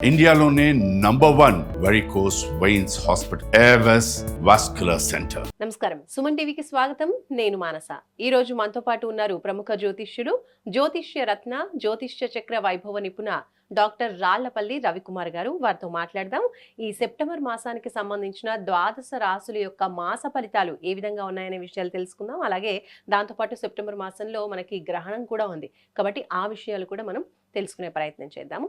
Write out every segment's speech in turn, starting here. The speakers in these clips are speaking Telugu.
ఇండియాలోనే number one varicose veins hospital AVIS vascular centre నమస్కారం. సుమన్ టీవీకి స్వాగతం. నేను మానస. ఈ రోజు మనతో పాటు ఉన్నారు ప్రముఖ జ్యోతిష్యుడు జ్యోతిష్య రత్న జ్యోతిష్య చక్ర వైభవ నిపుణ డాక్టర్ రాళ్ళపల్లి రవికుమార్ గారు. వారితో మాట్లాడదాం. ఈ సెప్టెంబర్ మాసానికి సంబంధించిన ద్వాదశ రాసుల యొక్క మాస ఫలితాలు ఏ విధంగా ఉన్నాయనే విషయాలు తెలుసుకుందాం. అలాగే దాంతోపాటు సెప్టెంబర్ మాసంలో మనకి గ్రహణం కూడా ఉంది. కాబట్టి ఆ విషయాలు కూడా మనం తెలుసుకునే ప్రయత్నం చేద్దాము.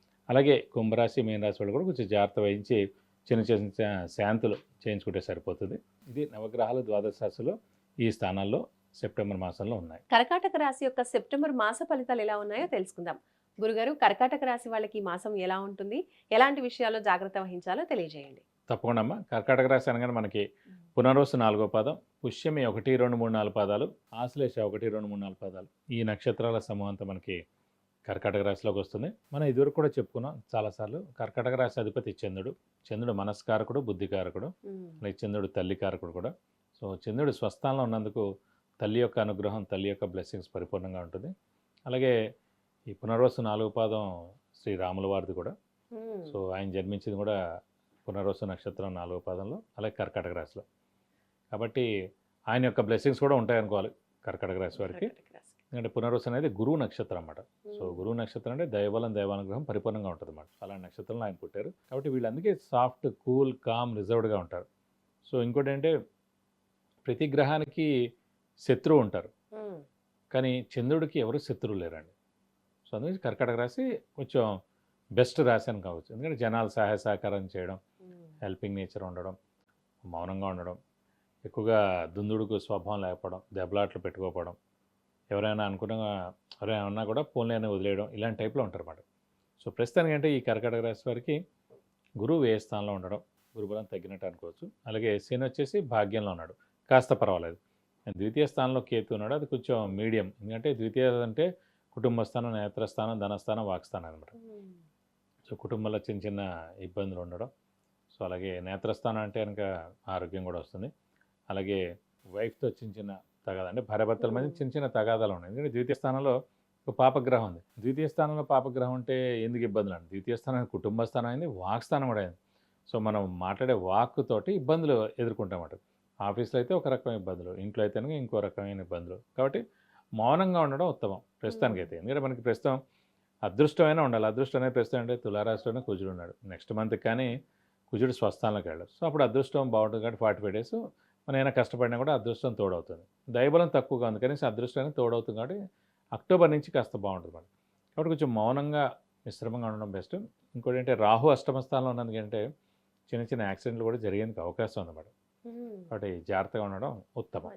అలాగే కుంభరాశి మీనరాశి వాళ్ళు కూడా కొంచెం జాగ్రత్త వహించి చిన్న చిన్న శాంతులు చేయించుకుంటే సరిపోతుంది. ఇది నవగ్రహాలు ద్వాదశ రాశిలో ఈ స్థానాల్లో సెప్టెంబర్ మాసంలో ఉన్నాయి. కర్కాటక రాశి యొక్క సెప్టెంబర్ మాస ఫలితాలు ఎలా ఉన్నాయో తెలుసుకుందాం. గురుగారు కర్కాటక రాశి వాళ్ళకి ఈ మాసం ఎలా ఉంటుంది? ఎలాంటి విషయాల్లో జాగ్రత్త వహించాలో తెలియజేయండి. తప్పకుండా అమ్మా. కర్కాటక రాశి అనగానే మనకి పునర్వసు నాలుగో పాదం పుష్యమి ఒకటి రెండు మూడు నాలుగు పాదాలు ఆశ్లేష ఒకటి రెండు మూడు నాలుగు పాదాలు. ఈ నక్షత్రాల సమూహంతో మనకి కర్కాటక రాశిలోకి వస్తుంది. మనం ఇదివరకు కూడా చెప్పుకున్నాం చాలాసార్లు కర్కాటక రాశి అధిపతి చంద్రుడు. చంద్రుడు మనస్కారకుడు బుద్ధికారకుడు. అలాగే చంద్రుడు తల్లి కారకుడు కూడా. సో చంద్రుడు స్వస్థానంలో ఉన్నందుకు తల్లి యొక్క అనుగ్రహం తల్లి యొక్క బ్లెస్సింగ్స్ పరిపూర్ణంగా ఉంటుంది. అలాగే ఈ పునర్వసు నాలుగు పాదం శ్రీ రాముల వారిది కూడా. సో ఆయన జన్మించింది కూడా పునర్వసు నక్షత్రం నాలుగో పాదంలో అలాగే కర్కాటక రాశిలో. కాబట్టి ఆయన యొక్క బ్లెస్సింగ్స్ కూడా ఉంటాయనుకోవాలి కర్కాటక రాశి వారికి. ఎందుకంటే పునర్వసు అనేది గురువు నక్షత్రం అన్నమాట. సో. గురువు నక్షత్రం అంటే దైవబలం దైవానుగ్రహం పరిపూర్ణంగా ఉంటుంది అన్నమాట. అలాంటి నక్షత్రంలో ఆయన పుట్టారు. కాబట్టి వీళ్ళందుకే సాఫ్ట్ కూల్ కామ్ రిజర్వ్డ్గా ఉంటారు. సో ఇంకోటి అంటే ప్రతి గ్రహానికి శత్రువు ఉంటారు. కానీ చంద్రుడికి ఎవరు శత్రువు లేరండి. సో అందుకని కర్కాటక రాశి కొంచెం బెస్ట్ రాశి అని కావచ్చు. ఎందుకంటే జనాలు సహాయ సహకారం చేయడం. హెల్పింగ్ నేచర్ ఉండడం మౌనంగా ఉండడం ఎక్కువగా దుందుడుకు స్వభావం లేకపోవడం దెబ్బలాట్లు పెట్టుకోకపోవడం ఎవరైనా అనుకున్న ఎవరైనా ఉన్నా కూడా ఫోన్లో అయినా వదిలేయడం ఇలాంటి టైప్లో ఉంటారు అన్నమాట. సో ప్రస్తుతానికి అంటే ఈ కర్కాటక రాశి వారికి గురువు ఏ స్థానంలో ఉండడం గురుబలం తగ్గినట్టు అనుకోవచ్చు. అలాగే శని వచ్చేసి భాగ్యంలో ఉన్నాడు. కాస్త పర్వాలేదు. ద్వితీయ స్థానంలో కేతు ఉన్నాడు. అది కొంచెం మీడియం. ఎందుకంటే ద్వితీయ అంటే కుటుంబ స్థానం నేత్రస్థానం ధనస్థానం వాక్స్థానం అనమాట. సో కుటుంబంలో చిన్న చిన్న ఇబ్బందులు ఉండడం. సో అలాగే నేత్రస్థానం అంటే కనుక ఆరోగ్యం కూడా వస్తుంది. అలాగే వైఫ్తో చిన్న చిన్న తగాదా అంటే భార్యాభర్తల మధ్య చిన్న చిన్న తగాదాలు ఉన్నాయి. ఎందుకంటే ద్వితీయ స్థానంలో ఒక పాపగ్రహం ఉంది. ద్వితీయ స్థానంలో పాపగ్రహం అంటే ఎందుకు ఇబ్బందులు అండి? ద్వితీయ స్థానం కుటుంబ స్థానం అయింది వాక్ స్థానం కూడా అయింది. సో మనం మాట్లాడే వాక్ తోటి ఇబ్బందులు ఎదుర్కొంటామట ఆఫీస్లో అయితే ఒక రకమైన ఇబ్బందులు ఇంట్లో అయితే ఇంకో రకమైన ఇబ్బందులు. కాబట్టి మౌనంగా ఉండడం ఉత్తమం ప్రస్తుతానికైతే. ఎందుకంటే మనకి ప్రస్తుతం అదృష్టమైన ఉండాలి. అదృష్టం అనేది ప్రస్తుతం అంటే తులారాశిలోనే కుజుడు ఉన్నాడు. నెక్స్ట్ మంత్ కానీ కుజుడు స్వస్థానంలోకి వెళ్ళాడు. సో అప్పుడు అదృష్టం బాగుంటుంది కాబట్టి ఫార్టీ ఫైవ్ డేస్ మనం ఏమైనా కష్టపడినా కూడా అదృష్టం తోడవుతుంది. దైబలం తక్కువగా ఉంది. కనీసం అదృష్టం అనేది తోడవుతుంది కాబట్టి అక్టోబర్ నుంచి కాస్త బాగుంటుంది మనకి. కాబట్టి కొంచెం మౌనంగా మిశ్రమంగా ఉండడం బెస్ట్. ఇంకోటి అంటే రాహు అష్టమ స్థానంలో ఉన్నది అంటే చిన్న చిన్న యాక్సిడెంట్లు కూడా జరిగేందుకు అవకాశం ఉందన్నమాట. కాబట్టి జాగ్రత్తగా ఉండడం ఉత్తమం.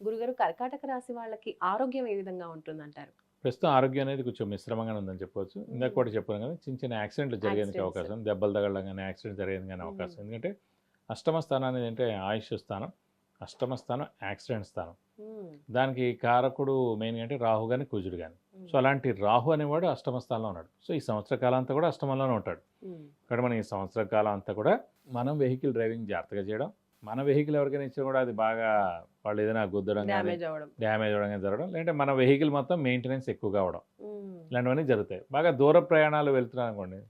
గురుగారు కర్కాటక రాశి వాళ్ళకి ఆరోగ్యం ఏ విధంగా ఉంటుందంటారు? ప్రస్తుతం ఆరోగ్యం అనేది కొంచెం మిశ్రమంగానే ఉందని చెప్పొచ్చు. ఇందాక కూడా చెప్పాను కదా చిన్న చిన్న యాక్సిడెంట్లు జరిగేందుకు. అవకాశం. దెబ్బలు తగలడం కానీ యాక్సిడెంట్ జరిగేందుకు కానీ అవకాశం. ఎందుకంటే అష్టమ స్థానం అనేది అంటే ఆయుష్ స్థానం. అష్టమ స్థానం యాక్సిడెంట్ స్థానం. దానికి కారకుడు మెయిన్ అంటే రాహు కానీ కుజుడు కానీ. సో అలాంటి రాహు అనేవాడు అష్టమ స్థానంలో ఉన్నాడు. సో ఈ సంవత్సర కాలం అంతా కూడా అష్టమంలోనే ఉంటాడు. ఇక్కడ మనం ఈ సంవత్సర కాలం అంతా కూడా మనం వెహికల్ డ్రైవింగ్ జాగ్రత్తగా చేయడం. మన వెహికల్ ఎవరికైనా ఇచ్చినా కూడా అది బాగా వాళ్ళు ఏదైనా గుద్దడం డ్యామేజ్ అవ్వడం. డ్యామేజ్ అవ్వడం కానీ జరగడం. లేదంటే మన వెహికల్ మొత్తం మెయింటెనెన్స్ ఎక్కువగా అవడం ఉమ్. ఇలాంటివన్నీ జరుగుతాయి. బాగా దూర ప్రయాణాలు వెళ్తున్నాను అనుకోండి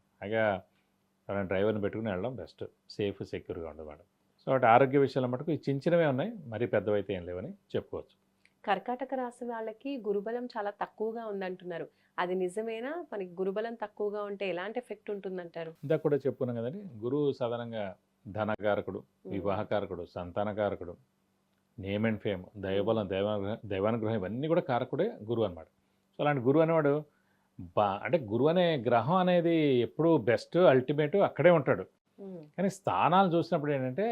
ఎవరైనా డ్రైవర్ని పెట్టుకుని వెళ్ళడం బెస్ట్. సేఫ్ సెక్యూర్గా ఉండదు మేడం సో వాటి ఆరోగ్య విషయాల మటుకు ఈ చిన్న చిన్నవే ఉన్నాయి. మరీ పెద్దవైతే ఏం లేవని చెప్పుకోవచ్చు. కర్కాటక రాశి వాళ్ళకి గురుబలం చాలా తక్కువగా ఉందంటున్నారు. అది నిజమేనా? మనకి గురుబలం తక్కువగా ఉంటే ఎలాంటి ఎఫెక్ట్ ఉంటుందంటారు? ఇందాక కూడా చెప్పుకున్నాం కదండి. గురువు సాధారణంగా ధనకారకుడు. వివాహకారకుడు సంతానకారకుడు నేమ్ అండ్ ఫేమ్ దైవబలం దైవానుగ్రహం దైవానుగ్రహం ఇవన్నీ కూడా కారకుడే గురువు అనమాట సో అలాంటి గురువు అనేవాడు బా అంటే గురువు అనే గ్రహం అనేది ఎప్పుడూ బెస్ట్ అల్టిమేట్ అక్కడే ఉంటాడు. కానీ స్థానాలు చూసినప్పుడు ఏంటంటే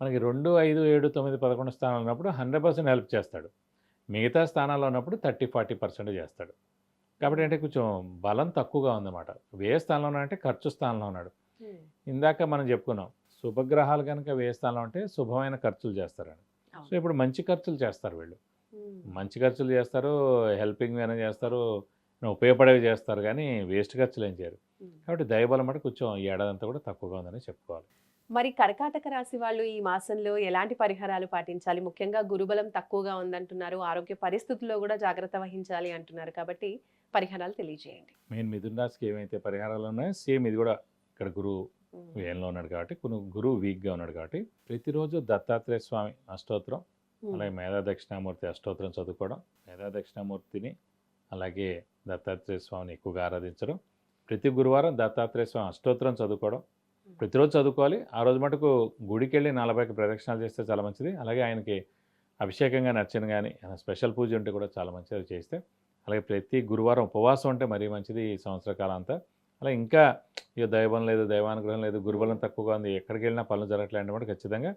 మనకి రెండు ఐదు ఏడు తొమ్మిది పదకొండు స్థానాలు ఉన్నప్పుడు హండ్రెడ్ పర్సెంట్ హెల్ప్ చేస్తాడు మిగతా స్థానాల్లో ఉన్నప్పుడు థర్టీ ఫార్టీ పర్సెంట్ చేస్తాడు కాబట్టి అంటే కొంచెం బలం తక్కువగా ఉందన్నమాట ఏ స్థానంలో ఉన్నాడంటే ఖర్చు స్థానంలో ఉన్నాడు. ఇందాక మనం చెప్పుకున్నాం శుభగ్రహాలు కనుక ఏ స్థానంలో ఉంటే శుభమైన ఖర్చులు చేస్తారని. సో ఇప్పుడు మంచి ఖర్చులు చేస్తారు వీళ్ళు. మంచి ఖర్చులు చేస్తారు హెల్పింగ్ అయినా చేస్తారు ఉపయోగపడేవి చేస్తారు కానీ వేస్ట్ ఖర్చులు ఏం చేయరు. కాబట్టి దయబలం అంటే కొంచెం ఈ ఏడాది అంతా కూడా తక్కువగా ఉందని చెప్పుకోవాలి. మరి కర్కాటక రాశి వాళ్ళు ఈ మాసంలో ఎలాంటి పరిహారాలు పాటించాలి? ముఖ్యంగా గురుబలం తక్కువగా ఉందంటున్నారు. ఆరోగ్య పరిస్థితుల్లో కూడా జాగ్రత్త వహించాలి అంటున్నారు. కాబట్టి పరిహారాలు తెలియజేయండి. మెయిన్ మిథున రాశికి ఏమైతే పరిహారాలు ఉన్నాయో సేమ్ ఇది కూడా ఇక్కడ గురువు. వేయంలో ఉన్నాడు కాబట్టి కొన్ని గురువు వీక్గా ఉన్నాడు కాబట్టి ప్రతిరోజు దత్తాత్రేయ స్వామి అష్టోత్తరం. అలాగే మేధా దక్షిణామూర్తి అష్టోత్తరం చదువుకోవడం మేధా దక్షిణామూర్తిని అలాగే దత్తాత్రేయ స్వామిని ఎక్కువగా ఆరాధించడం ప్రతి గురువారం దత్తాత్రేయ స్వామి అష్టోత్తరం చదువుకోవడం. ప్రతిరోజు చదువుకోవాలి. ఆ రోజు మటుకు గుడికి వెళ్ళి నలభైకి ప్రదక్షిణాలు చేస్తే చాలా మంచిది. అలాగే ఆయనకి అభిషేకం కానీ అర్చన కానీ స్పెషల్ పూజ ఉంటే కూడా చాలా మంచిది అది చేస్తే. అలాగే ప్రతి గురువారం ఉపవాసం ఉంటే మరీ మంచిది ఈ సంవత్సర కాలం అంతా. అలా ఇంకా ఇక దైవం లేదు దైవానుగ్రహం లేదు గురుబలం తక్కువగా ఉంది ఎక్కడికి వెళ్ళినా పనులు జరగట్లేదు అంటే ఖచ్చితంగా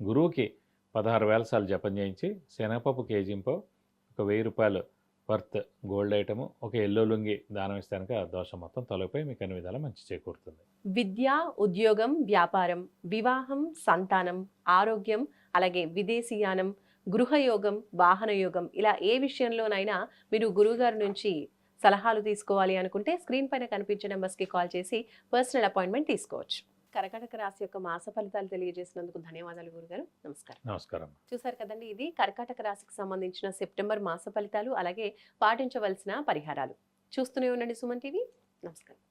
గురువుకి పదహారు వేల సార్లు జపం చేయించి శనగపప్పు కేజీంపో ఒక వెయ్యి రూపాయలు వర్త్ గోల్డ్ ఐటమ్ ఒక ఎల్లో లుంగి దానం ఇస్తే కనుక దోషం మొత్తం తొలగిపోయి మీకు అన్ని విధాలా మంచి చేకూరుతుంది. విద్య ఉద్యోగం వ్యాపారం వివాహం సంతానం ఆరోగ్యం అలాగే విదేశీయానం గృహయోగం వాహనయోగం ఇలా ఏ విషయంలోనైనా మీరు గురువుగారి నుంచి సలహాలు తీసుకోవాలి అనుకుంటే స్క్రీన్ పైన కనిపించే నెంబర్స్కి కాల్ చేసి పర్సనల్ అపాయింట్మెంట్ తీసుకోవచ్చు. కర్కాటక రాశి యొక్క మాస ఫలితాలు తెలియజేసినందుకు ధన్యవాదాలు గురుగారు. నమస్కారం. నమస్కారం. చూసారు కదండి ఇది? కర్కాటక రాశికి సంబంధించిన సెప్టెంబర్ మాస ఫలితాలు అలాగే పాటించవలసిన పరిహారాలు. చూస్తూనే ఉండండి సుమన్ టీవీ. నమస్కారం.